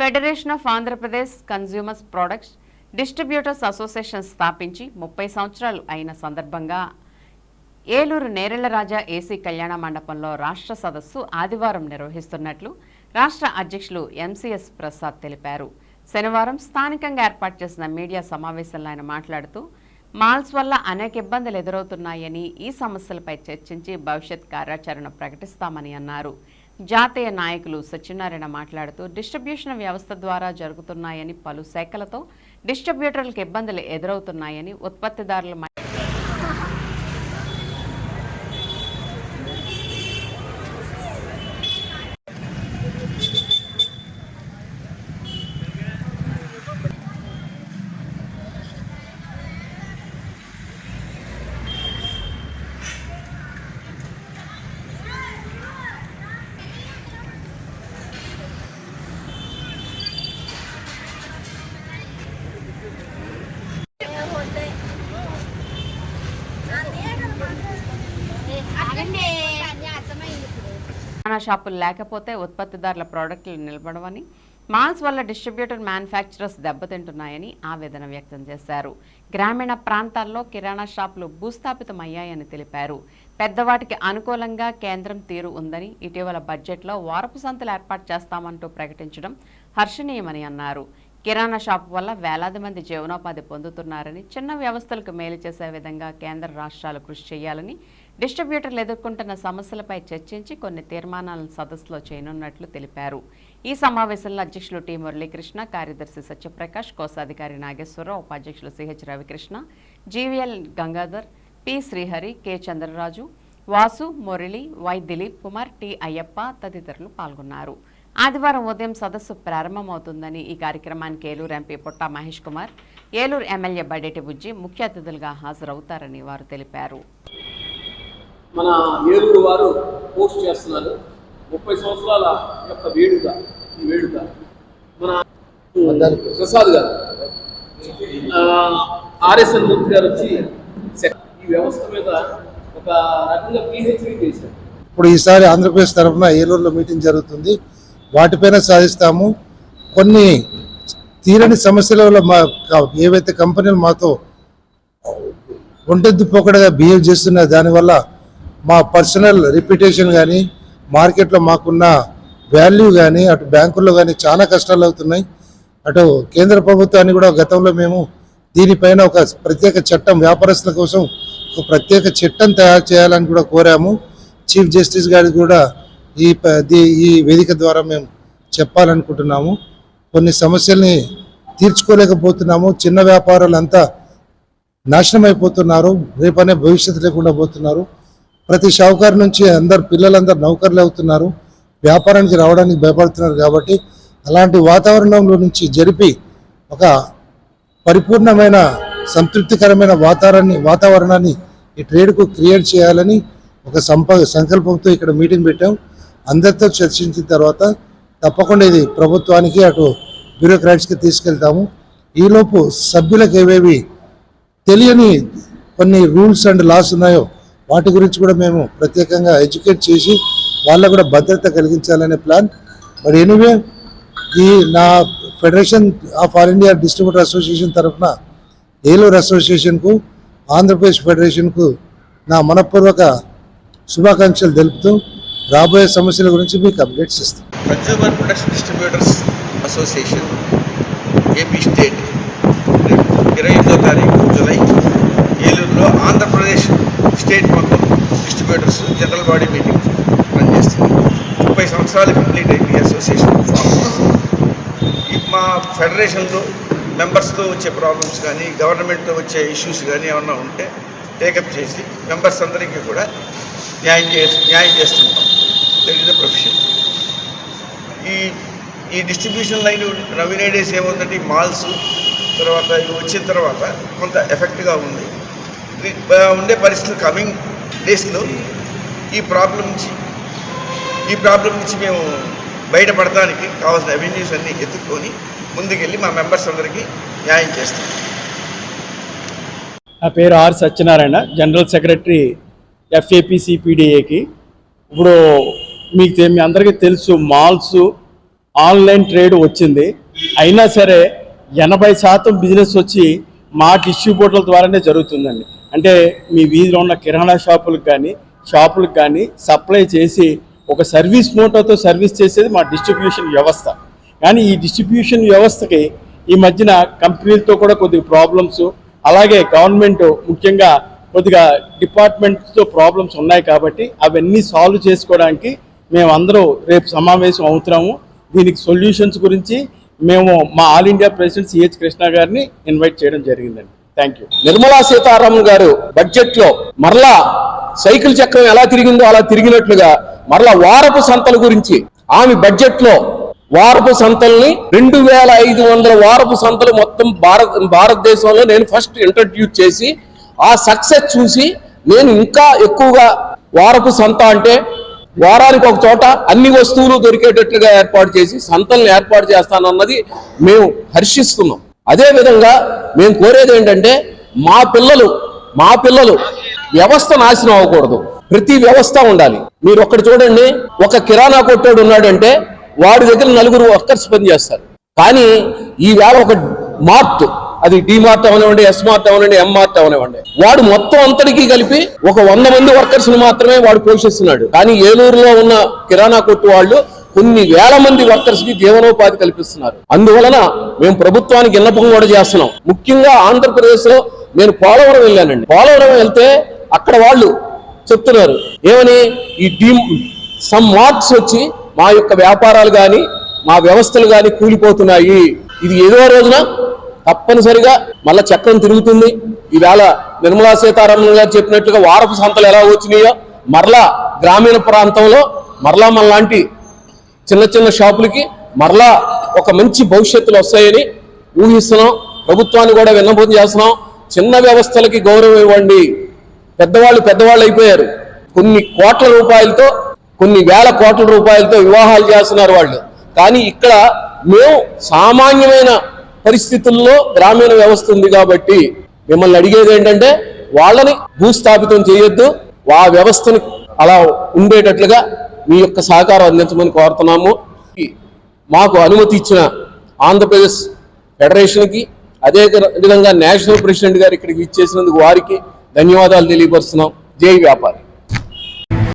Federation of Andhra Pradesh consumers products distributors association స్థాపించి ముప్పై సంవత్సరాలు అయిన సందర్భంగా ఏలూరు నేరెళ్ళ రాజా ఏసీ కళ్యాణ మండపంలో రాష్ట్ర సదస్సు ఆదివారం నిర్వహిస్తున్నట్లు రాష్ట్ర అధ్యక్షులు ఎంసీఎస్ ప్రసాద్ తెలిపారు. శనివారం స్థానికంగా ఏర్పాటు చేసిన మీడియా సమావేశంలో ఆయన మాట్లాడుతూ మాల్స్ వల్ల అనేక ఇబ్బందులు ఎదురవుతున్నాయని ఈ సమస్యలపై చర్చించి భవిష్యత్ కార్యాచరణ ప్రకటిస్తామని అన్నారు. జాతీయ నాయకులు సత్యనారాయణ మాట్లాడుతూ డిస్ట్రిబ్యూషన్ వ్యవస్థ ద్వారా జరుగుతున్నాయని పలు శాఖలతో డిస్ట్రిబ్యూటర్లకు ఇబ్బందులు ఎదురవుతున్నాయని ఉత్పత్తిదారుల మ- ఆగండి అర్థమైంది ఇప్పుడు కిరాణా షాపులు లేకపోతే ఉత్పత్తిదారుల ప్రోడక్టులు నిలబడవని మాల్స్ వల్ల డిస్ట్రిబ్యూటర్ మ్యానుఫ్యాక్చరర్స్ దెబ్బతింటున్నాయని ఆవేదన వ్యక్తం చేశారు. గ్రామీణ ప్రాంతాల్లో కిరాణా షాపులు భూస్థాపితమయ్యాయని తెలిపారు. పెద్దవాటికి అనుకూలంగా కేంద్రం తీరు ఉందని ఇటీవల బడ్జెట్లో వారపు సంతలు ఏర్పాటు చేస్తామంటూ ప్రకటించడం హర్షణీయమని అన్నారు. కిరాణా షాప్ వల్ల వేలాది మంది జీవనోపాధి పొందుతున్నారని చిన్న వ్యవస్థలకు మేలు చేసే విధంగా కేంద్ర రాష్ట్రాలు కృషి చేయాలని డిస్ట్రిబ్యూటర్లు ఎదుర్కొంటున్న సమస్యలపై చర్చించి కొన్ని తీర్మానాలను సదస్సులో చేయనున్నట్లు తెలిపారు. ఈ సమావేశంలో అధ్యక్షులు టి మురళీకృష్ణ కార్యదర్శి సత్యప్రకాష్ కోశాధికారి నాగేశ్వరరావు ఉపాధ్యక్షులు CH Ravi Krishna GVL Gangadhar P Srihari K Chandraraju Vasu Murali Y Dilip Kumar T Ayyappa తదితరులు పాల్గొన్నారు. ఆదివారం ఉదయం సదస్సు ప్రారంభమవుతుందని ఈ కార్యక్రమానికి ఏలూరు ఎంపీ పుట్టా మహేష్ కుమార్ ఏలూరు ఎమ్మెల్యే బడేటి బుజ్జి ముఖ్య అతిథులుగా హాజరవుతారని వారు తెలిపారు. మన ఏలూరు వారు పోస్ట్ చేస్తున్నారు. ముప్పై సంవత్సరాల యొక్క వేడుక ఈ వేడుక. మన ప్రసాద్ గారు. ఆర్ఎస్ఎన్ మూర్తి గారు వచ్చి ఈ వ్యవస్థ మీద ఒక రకంగా పిహెచ్డి చేశారు. ఇప్పుడు ఈసారి ఆంధ్రప్రదేశ్ తరఫున ఏలూరులో మీటింగ్ జరుగుతుంది. వాటిపైన సాధిస్తాము. కొన్ని తీరని సమస్యల వల్ల మా ఏవైతే కంపెనీలు మాతో ఒంటెద్దు పోకడగా బిహేవ్ చేస్తున్న దానివల్ల మా పర్సనల్ రిప్యుటేషన్ కానీ మార్కెట్లో మాకున్న వాల్యూ కానీ అటు బ్యాంకుల్లో కానీ చాలా కష్టాలు అవుతున్నాయి. అటు కేంద్ర ప్రభుత్వాన్ని కూడా గతంలో మేము దీనిపైన ఒక ప్రత్యేక చట్టం వ్యాపారస్తుల కోసం ఒక ప్రత్యేక చట్టం తయారు చేయాలని కూడా కోరాము. చీఫ్ జస్టిస్ గారికి కూడా ఈ ప- దీ- ఈ వేదిక ద్వారా మేము చెప్పాలనుకుంటున్నాము. కొన్ని సమస్యల్ని తీర్చుకోలేకపోతున్నాము. చిన్న వ్యాపారాలంతా నాశనం అయిపోతున్నారు రేపనే భవిష్యత్తు లేకుండా పోతున్నారు. ప్రతి షావుకారు నుంచి అందరు పిల్లలందరూ నౌకర్లు అవుతున్నారు. వ్యాపారానికి రావడానికి భయపడుతున్నారు కాబట్టి అలాంటి వాతావరణంలో నుంచి జరిపి ఒక పరిపూర్ణమైన సంతృప్తికరమైన వాతావరణాన్ని వాతావరణాన్ని ఈ ట్రేడ్కు క్రియేట్ చేయాలని ఒక సంప సంకల్పంతో ఇక్కడ మీటింగ్ పెట్టాం. అందరితో చర్చించిన తర్వాత తప్పకుండా ఇది ప్రభుత్వానికి అటు బ్యూరోక్రాట్స్కి తీసుకెళ్తాము. ఈలోపు సభ్యులకు ఏవేవి తెలియని కొన్ని రూల్స్ అండ్ లాస్ ఉన్నాయో వాటి గురించి కూడా మేము ప్రత్యేకంగా ఎడ్యుకేట్ చేసి వాళ్ళకు కూడా భద్రత కలిగించాలనే ప్లాన్. మరి ఎనీవే ఈ నా federation of all India distributor association తరఫున ఏలూరు అసోసియేషన్కు ఆంధ్రప్రదేశ్ ఫెడరేషన్కు నా మనపూర్వక శుభాకాంక్షలు తెలుపుతూ రాబోయే సమస్యల గురించి మీకు అప్డేట్స్ ఇస్తాను consumer products distributors association AP state ఇరవై ఐదో తారీఖు జూలై స్టేట్ మొత్తం distributors general body meeting run చేస్తుంది ముప్పై సంవత్సరాలు కంప్లీట్ అయింది అసోసియేషన్ మా ఫెడరేషన్లో మెంబర్స్తో వచ్చే ప్రాబ్లమ్స్ కానీ గవర్నమెంట్తో వచ్చే ఇష్యూస్ కానీ ఏమన్నా ఉంటే టేకప్ చేసి మెంబర్స్ అందరికీ కూడా న్యాయం చేసి న్యాయం చేస్తుంటాం. దట్ ఈస్ ద ప్రొఫెషన్ ఈ ఈ డిస్ట్రిబ్యూషన్ లైన్ నవీనే డేస్ ఏముందంటే మాల్స్ తర్వాత ఇవి వచ్చిన తర్వాత కొంత ఎఫెక్ట్గా ఉంది. ఉండే పరిస్థితులు కమింగ్ డేస్లో ఈ ప్రాబ్లం నుంచి ఈ ప్రాబ్లం నుంచి మేము బయటపడటానికి కావాల్సిన అవెన్యూస్ అన్నీ ఎత్తుక్కొని ముందుకెళ్ళి మా మెంబర్స్ అందరికీ న్యాయం చేస్తాం. నా పేరు ఆర్ సత్యనారాయణ జనరల్ సెక్రటరీ ఎఫ్ఏపిసిపిడిఏకి ఇప్పుడు మీకు మీ అందరికీ తెలుసు మాల్స్ ఆన్లైన్ ట్రేడ్ వచ్చింది. అయినా సరే ఎనభై శాతం బిజినెస్ వచ్చి మా డిస్ట్రిబ్యూటర్ల ద్వారానే జరుగుతుందండి. అంటే మీ వీధిలో ఉన్న కిరాణా షాపులకు కానీ షాపులకు కానీ సప్లై చేసి ఒక సర్వీస్ మోటోతో సర్వీస్ చేసేది మా డిస్ట్రిబ్యూషన్ వ్యవస్థ. కానీ ఈ డిస్ట్రిబ్యూషన్ వ్యవస్థకి ఈ మధ్యన కంపెనీలతో కూడా కొద్దిగా ప్రాబ్లమ్స్ అలాగే గవర్నమెంట్ ముఖ్యంగా కొద్దిగా డిపార్ట్మెంట్స్తో ప్రాబ్లమ్స్ ఉన్నాయి కాబట్టి అవన్నీ సాల్వ్ చేసుకోవడానికి మేమందరూ రేపు సమావేశం అవుతున్నాము. దీనికి సొల్యూషన్స్ గురించి మేము మా all India president CH Krishna గారిని ఇన్వైట్ చేయడం జరిగిందండి. థ్యాంక్ యూ నిర్మలా సీతారామన్ గారు బడ్జెట్లో మరలా సైకిల్ చక్రం ఎలా తిరిగిందో అలా తిరిగినట్లుగా మరలా వారపు సంతల గురించి ఆమె బడ్జెట్లో వారపు సంతల్ని రెండు వేల ఐదు వందల వారపు సంతలు మొత్తం భారత భారతదేశంలో నేను ఫస్ట్ ఇంట్రడ్యూస్ చేసి ఆ సక్సెస్ చూసి నేను ఇంకా ఎక్కువగా వారపు సంత అంటే వారానికి ఒక చోట అన్ని వస్తువులు దొరికేటట్లుగా ఏర్పాటు చేసి సంతల్ని ఏర్పాటు చేస్తానన్నది మేము హర్షిస్తున్నాం. అదేవిధంగా మేము కోరేది ఏంటంటే మా పిల్లలు మా పిల్లలు వ్యవస్థ నాశనం అవ్వకూడదు. ప్రతి వ్యవస్థ ఉండాలి. మీరు ఒక్కడ చూడండి ఒక కిరాణా కొట్టాడు ఉన్నాడంటే వాడి దగ్గర నలుగురు వర్కర్స్ పనిచేస్తారు. కానీ ఈవేళ ఒక మార్ట్ అది డి మార్ట్ అవనివ్వండి ఎస్ మార్ట్ అవనివ్వండి ఎం మార్ట్ అవనివ్వండి. వాడు మొత్తం అంతటికీ కలిపి ఒక వంద మంది వర్కర్స్ని మాత్రమే వాడు పోషిస్తున్నాడు. కానీ ఏలూరులో ఉన్న కిరాణా కొట్టు వాళ్ళు కొన్ని వేల మంది వర్కర్స్కి జీవనోపాధి కల్పిస్తున్నారు. అందువలన మేము ప్రభుత్వానికి విన్నపం కూడా చేస్తున్నాం. ముఖ్యంగా ఆంధ్రప్రదేశ్లో నేను పోలవరం వెళ్ళానండి. పోలవరం వెళ్తే అక్కడ వాళ్ళు చెప్తున్నారు ఏమని? ఈ డీమ్ సమ్ మార్క్స్ వచ్చి మా యొక్క వ్యాపారాలు కానీ మా వ్యవస్థలు కానీ కూలిపోతున్నాయి. ఇది ఏదో రోజున తప్పనిసరిగా మళ్ళా చక్రం తిరుగుతుంది. ఈవేళ నిర్మలా సీతారామన్ గారు చెప్పినట్టుగా వారపు సంతలు ఎలా వచ్చినాయో మరలా గ్రామీణ ప్రాంతంలో మరలా మనలాంటి చిన్న చిన్న షాపులకి మరలా ఒక మంచి భవిష్యత్తులు వస్తాయని ఊహిస్తున్నాం. ప్రభుత్వాన్ని కూడా విన్నపం చేస్తున్నాం. చిన్న వ్యవస్థలకి గౌరవం ఇవ్వండి. పెద్దవాళ్ళు పెద్దవాళ్ళు అయిపోయారు. కొన్ని కోట్ల రూపాయలతో కొన్ని వేల కోట్ల రూపాయలతో వివాహాలు చేస్తున్నారు వాళ్ళు. కానీ ఇక్కడ మేము సామాన్యమైన పరిస్థితుల్లో గ్రామీణ వ్యవస్థ ఉంది కాబట్టి మిమ్మల్ని అడిగేది ఏంటంటే వాళ్ళని భూస్థాపితం చేయొద్దు. ఆ వ్యవస్థని అలా ఉండేటట్లుగా మీ యొక్క సహకారం అందించమని కోరుతున్నాము. మాకు అనుమతి ఇచ్చిన ఆంధ్రప్రదేశ్ ఫెడరేషన్కి అదే విధంగా నేషనల్ ప్రెసిడెంట్ గారు ఇక్కడికి ఇచ్చేసినందుకు వారికి ధన్యవాదాలు తెలియపరుస్తున్నాం. జై వ్యాపారి.